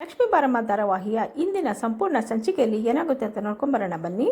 ಲಕ್ಷ್ಮೀ ಬಾರಮ್ಮ ಧಾರಾವಾಹಿಯ ಇಂದಿನ ಸಂಪೂರ್ಣ ಸಂಚಿಕೆಯಲ್ಲಿ ಏನಾಗುತ್ತೆ ಅಂತ ನೋಡ್ಕೊಂಬರೋಣ ಬನ್ನಿ.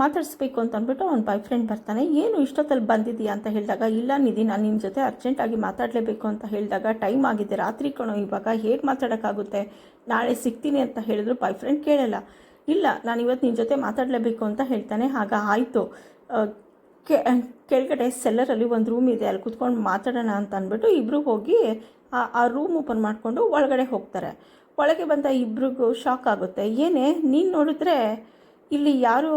ಮಾತಾಡಿಸ್ಬೇಕು ಅಂತ ಅಂದ್ಬಿಟ್ಟು ಅವ್ನ ಬಾಯ್ ಫ್ರೆಂಡ್ ಬರ್ತಾನೆ. ಏನು ಇಷ್ಟೊತ್ತಲ್ಲಿ ಬಂದಿದೆಯಾ ಅಂತ ಹೇಳಿದಾಗ, ಇಲ್ಲ ನಿಧಿ, ನಾನು ನಿನ್ನ ಜೊತೆ ಅರ್ಜೆಂಟಾಗಿ ಮಾತಾಡಲೇಬೇಕು ಅಂತ ಹೇಳಿದಾಗ ಟೈಮ್ ಆಗಿದೆ, ರಾತ್ರಿ ಕಣೋ, ಇವಾಗ ಹೇಗೆ ಮಾತಾಡೋಕ್ಕಾಗುತ್ತೆ? ನಾಳೆ ಸಿಗ್ತೀನಿ ಅಂತ ಹೇಳಿದ್ರು ಬಾಯ್ ಫ್ರೆಂಡ್ ಕೇಳಲ್ಲ. ಇಲ್ಲ, ನಾನು ಇವತ್ತು ನಿನ್ನ ಜೊತೆ ಮಾತಾಡಲೇಬೇಕು ಅಂತ ಹೇಳ್ತಾನೆ. ಆಗ ಆಯಿತು. ಕೆ ಕೆಳಗಡೆ ಸೆಲ್ಲರಲ್ಲಿ ಒಂದು ರೂಮ್ ಇದೆ, ಅಲ್ಲಿ ಕುತ್ಕೊಂಡು ಮಾತಾಡೋಣ ಅಂತ ಅಂದ್ಬಿಟ್ಟು ಇಬ್ಬರು ಹೋಗಿ ಆ ರೂಮ್ ಓಪನ್ ಮಾಡಿಕೊಂಡು ಒಳಗಡೆ ಹೋಗ್ತಾರೆ. ಒಳಗೆ ಬಂದ ಇಬ್ರಿಗೂ ಶಾಕ್ ಆಗುತ್ತೆ. ಏನೇ, ನೀನು ನೋಡಿದ್ರೆ ಇಲ್ಲಿ ಯಾರೂ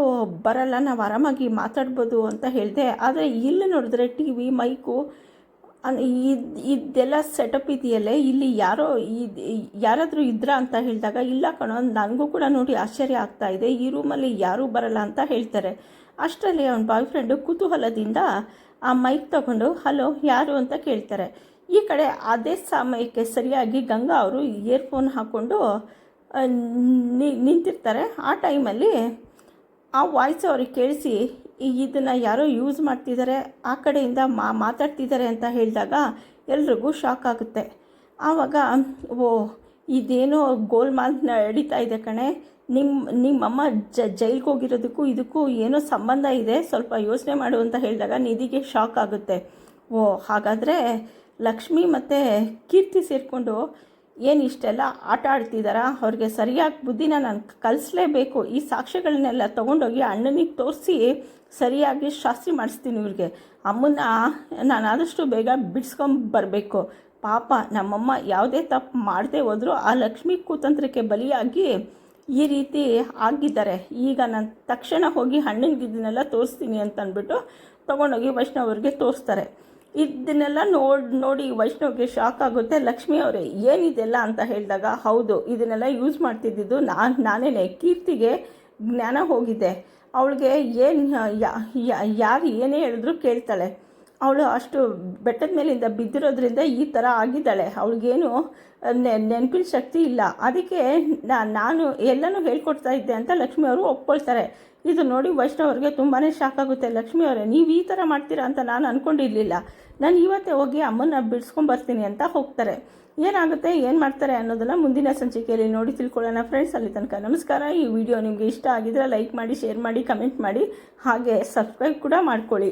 ಬರಲ್ಲ, ನಾವು ಆರಾಮಾಗಿ ಮಾತಾಡ್ಬೋದು ಅಂತ ಹೇಳಿದೆ. ಆದರೆ ಇಲ್ಲಿ ನೋಡಿದ್ರೆ ಟಿ ವಿ ಮೈಕು ಇದೆಲ್ಲ ಸೆಟಪ್ ಇದೆಯಲ್ಲೇ? ಇಲ್ಲಿ ಯಾರೋ ಇದು, ಯಾರಾದರೂ ಇದ್ರಾ ಅಂತ ಹೇಳಿದಾಗ, ಇಲ್ಲ ಕಣೋ ನನಗೂ ಕೂಡ ನೋಡಿ ಆಶ್ಚರ್ಯ ಆಗ್ತಾ ಇದೆ. ಈ ರೂಮಲ್ಲಿ ಯಾರೂ ಬರಲ್ಲ ಅಂತ ಹೇಳ್ತಾರೆ. ಅಷ್ಟರಲ್ಲಿ ಅವನ ಬಾಯ್ ಫ್ರೆಂಡು ಕುತೂಹಲದಿಂದ ಆ ಮೈಕ್ ತಗೊಂಡು ಹಲೋ ಯಾರು ಅಂತ ಕೇಳ್ತಾರೆ. ಈ ಕಡೆ ಅದೇ ಸಮಯಕ್ಕೆ ಸರಿಯಾಗಿ ಗಂಗಾ ಅವರು ಇಯರ್ಫೋನ್ ಹಾಕ್ಕೊಂಡು ನಿಂತಿರ್ತಾರೆ. ಆ ಟೈಮಲ್ಲಿ ಆ ವಾಯ್ಸ್ ಅವ್ರಿಗೆ ಕೇಳಿಸಿ ಇದನ್ನು ಯಾರೋ ಯೂಸ್ ಮಾಡ್ತಿದ್ದಾರೆ ಆ ಕಡೆಯಿಂದ ಮಾ ಮಾತಾಡ್ತಿದ್ದಾರೆ ಅಂತ ಹೇಳಿದಾಗ ಎಲ್ರಿಗೂ ಶಾಕ್ ಆಗುತ್ತೆ. ಆವಾಗ, ಓ ಇದೇನೋ ಗೋಲ್ಮಾಲ್ ನಡೀತಾ ಇದೆ ಕಣೆ. ನಿಮ್ಮ ನಿಮ್ಮಮ್ಮ ಜೈಲ್ಗೆ ಹೋಗಿರೋದಕ್ಕೂ ಇದಕ್ಕೂ ಏನೋ ಸಂಬಂಧ ಇದೆ. ಸ್ವಲ್ಪ ಯೋಚನೆ ಮಾಡು ಅಂತ ಹೇಳಿದಾಗ ನಿಧಿಗೆ ಶಾಕ್ ಆಗುತ್ತೆ. ಓ, ಹಾಗಾದರೆ ಲಕ್ಷ್ಮಿ ಮತ್ತು ಕೀರ್ತಿ ಸೇರಿಕೊಂಡು ಏನು ಇಷ್ಟೆಲ್ಲ ಆಟ ಆಡ್ತಿದ್ದಾರಾ ಅವ್ರಿಗೆ ಸರಿಯಾಗಿ ಬುದ್ಧಿನ ನಾನು ಕಲಿಸ್ಲೇಬೇಕು. ಈ ಸಾಕ್ಷ್ಯಗಳನ್ನೆಲ್ಲ ತೊಗೊಂಡೋಗಿ ಅಣ್ಣನಿಗೆ ತೋರಿಸಿ ಸರಿಯಾಗಿ ಶಾಸ್ತಿ ಮಾಡಿಸ್ತೀನಿ ಇವ್ರಿಗೆ. ಅಮ್ಮನ್ನ ನಾನು ಆದಷ್ಟು ಬೇಗ ಬಿಡಿಸ್ಕೊಂಬರ್ಬೇಕು. ಪಾಪ ನಮ್ಮಮ್ಮ ಯಾವುದೇ ತಪ್ಪು ಮಾಡದೆ ಹೋದರೂ ಆ ಲಕ್ಷ್ಮಿ ಕುತಂತ್ರಕ್ಕೆ ಬಲಿಯಾಗಿ ಈ ರೀತಿ ಆಗಿದ್ದಾರೆ. ಈಗ ನಾನು ತಕ್ಷಣ ಹೋಗಿ ಹಣ್ಣಿನ ಗಿದ್ದನ್ನೆಲ್ಲ ತೋರಿಸ್ತೀನಿ ಅಂತ ಅಂದ್ಬಿಟ್ಟು ತೊಗೊಂಡೋಗಿ ವೈಷ್ಣವ್ರಿಗೆ ತೋರಿಸ್ತಾರೆ. ಇದನ್ನೆಲ್ಲ ನೋಡಿ ನೋಡಿ ವೈಷ್ಣವ್ಗೆ ಶಾಕ್ ಆಗುತ್ತೆ. ಲಕ್ಷ್ಮಿ ಅವರೇ, ಏನಿದೆಲ್ಲ ಅಂತ ಹೇಳಿದಾಗ, ಹೌದು, ಇದನ್ನೆಲ್ಲ ಯೂಸ್ ಮಾಡ್ತಿದ್ದಿದ್ದು ನಾನು ನಾನೇ ಕೀರ್ತಿಗೆ ಜ್ಞಾನ ಹೋಗಿದೆ. ಅವಳಿಗೆ ಏನು ಯಾರು ಏನೇ ಹೇಳಿದ್ರು ಕೇಳ್ತಾಳೆ. ಅವಳು ಅಷ್ಟು ಬೆಟ್ಟದ ಮೇಲಿಂದ ಬಿದ್ದಿರೋದ್ರಿಂದ ಈ ಥರ ಆಗಿದ್ದಾಳೆ. ಅವಳಿಗೇನು ನೆನಪಿನ ಶಕ್ತಿ ಇಲ್ಲ. ಅದಕ್ಕೆ ನಾನು ಎಲ್ಲನೂ ಹೇಳ್ಕೊಡ್ತಾ ಇದ್ದೆ ಅಂತ ಲಕ್ಷ್ಮಿ ಅವರು ಒಪ್ಕೊಳ್ತಾರೆ. ಇದು ನೋಡಿ ವೈಷ್ಣವ್ರಿಗೆ ತುಂಬಾ ಶಾಕ್ ಆಗುತ್ತೆ. ಲಕ್ಷ್ಮಿ ಅವರೇ, ನೀವು ಈ ಥರ ಮಾಡ್ತೀರಾ ಅಂತ ನಾನು ಅಂದ್ಕೊಂಡಿರಲಿಲ್ಲ ನಾನು ಇವತ್ತೇ ಹೋಗಿ ಅಮ್ಮನ ಬಿಡಿಸ್ಕೊಂಬರ್ತೀನಿ ಅಂತ ಹೋಗ್ತಾರೆ. ಏನಾಗುತ್ತೆ, ಏನು ಮಾಡ್ತಾರೆ ಅನ್ನೋದನ್ನು ಮುಂದಿನ ಸಂಚಿಕೆಯಲ್ಲಿ ನೋಡಿ ತಿಳ್ಕೊಳ್ಳೋಣ ಫ್ರೆಂಡ್ಸ್ ಅಲ್ಲಿ ತನಕ ನಮಸ್ಕಾರ. ಈ ವಿಡಿಯೋ ನಿಮಗೆ ಇಷ್ಟ ಆಗಿದ್ರೆ ಲೈಕ್ ಮಾಡಿ ಶೇರ್ ಮಾಡಿ ಕಮೆಂಟ್ ಮಾಡಿ. ಹಾಗೆ ಸಬ್ಸ್ಕ್ರೈಬ್ ಕೂಡ ಮಾಡ್ಕೊಳ್ಳಿ.